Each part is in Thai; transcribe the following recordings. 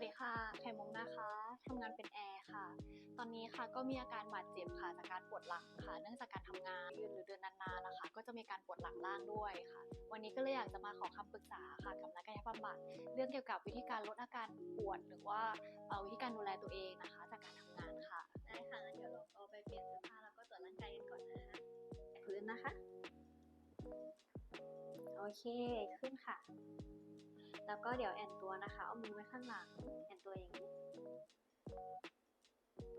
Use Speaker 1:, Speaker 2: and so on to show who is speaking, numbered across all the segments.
Speaker 1: วัสดีค่ะ ไข่มุกนะคะทำงานเป็นแอร์ค่ะ ตอนนี้ค่ะก็มีอาการบาดเจ็บค่ะจากการปวดหลังค่ะ เนื่องจากการทำงานยืนหรือเดินนานๆนะคะ ก็จะมีการปวดหลังล่างด้วยค่ะ วันนี้ก็เลยอยากจะมาขอคำปรึกษาค่ะกับนักกายภาพบำบัดเรื่องเกี่ยวกับวิธีการลดอาการปวดหรือว่าเอ่อวิธีการดูแลตัวเองนะคะ จากการทำงานค่ะ
Speaker 2: ได้ค่ะงั้นเดี๋ยวเราเอาไปเปลี่ยนเสื้อผ้าแล้วก็ตรวจร่างกายกันก่อนนะคะพื้นนะคะ โอเค ขึ้นค่ะ แล้วก็เดี๋ยวแอนตัวนะคะ เอามือไว้ข้างหลัง แอนตัวอย่างนี้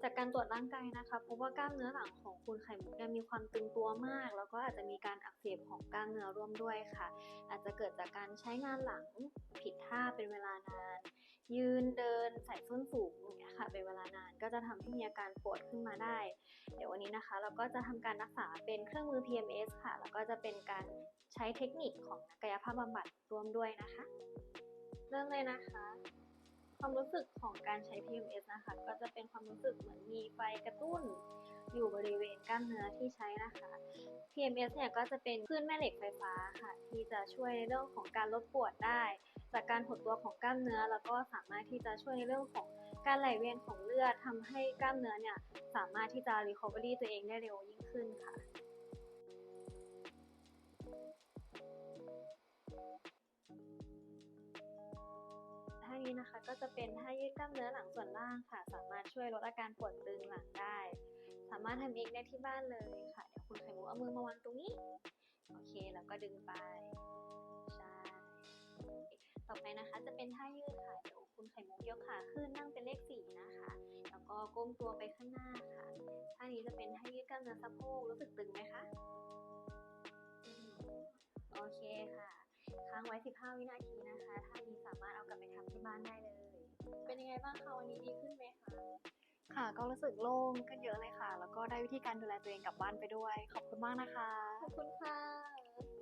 Speaker 2: จากการตรวจร่างกายนะคะพบว่ากล้ามเนื้อหลังของคุณไข่มุกเนี่ยมีความตึงตัวมาก แล้วก็อาจจะมีการอักเสบของกล้ามเนื้อร่วมด้วยค่ะ อาจจะเกิดจากการใช้งานหลังผิดท่าเป็นเวลานาน ยืนเดินใส่ส้นสูงอย่างเงี้ยค่ะเป็นเวลานานก็จะทำให้มีอาการปวดขึ้นมาได้ เดี๋ยววันนี้นะคะ เราก็จะทำการรักษาเป็นเครื่องมือ PMS ค่ะ แล้วก็จะเป็นการใช้เทคนิคของกกายภาพบำบัดร่วมด้วยนะคะ เริ่มเลยนะคะ ความรู้สึกของการใช้ PMS นะคะ ก็จะเป็นความรู้สึกเหมือนมีไฟกระตุ้น อยู่บริเวณกล้ามเนื้อที่ใช้นะคะ PMS เนี่ยก็จะเป็นคลื่นแม่เหล็กไฟฟ้าค่ะ ที่จะช่วยในเรื่องของการลดปวดได้ จากการหดตัวของกล้ามเนื้อ แล้วก็สามารถที่จะช่วยในเรื่องของการไหลเวียนของเลือดทำให้กล้ามเนื้อเนี่ยสามารถที่จะ recovery ตัวเองได้เร็วยิ่งขึ้นค่ะ นี้นะคะ ก็จะเป็นท่ายืดกล้ามเนื้อหลังส่วนล่างค่ะ สามารถช่วยลดอาการปวดตึงหลังได้ สามารถทำเองได้ที่บ้านเลยค่ะ เดี๋ยวคุณไข่มุกเอามือมาวางตรงนี้ โอเค แล้วก็ดึงไปใช่ต่อไปนะคะ จะเป็นท่ายืดค่ะ เดี๋ยวคุณไข่มุกยกขาขึ้นนั่งเป็นเลขสี่นะคะ แล้วก็ก้มตัวไปข้างหน้าค่ะ ท่านี้จะเป็นท่ายืดกล้ามเนื้อสะโพก รู้สึกตึงไหมคะ โอเคค่ะ ค้างไว้ 15 วินาทีนะคะ ท่านี้ บ้านได้เลย เป็นยังไงบ้างคะวันนี้ดีขึ้นไหมคะ
Speaker 1: ค่ะ ก็รู้สึกโล่งขึ้นเยอะเลยค่ะ แล้วก็ได้วิธีการดูแลตัวเองกลับบ้านไปด้วย ขอบคุณมากนะคะ
Speaker 2: ขอบคุณค่ะ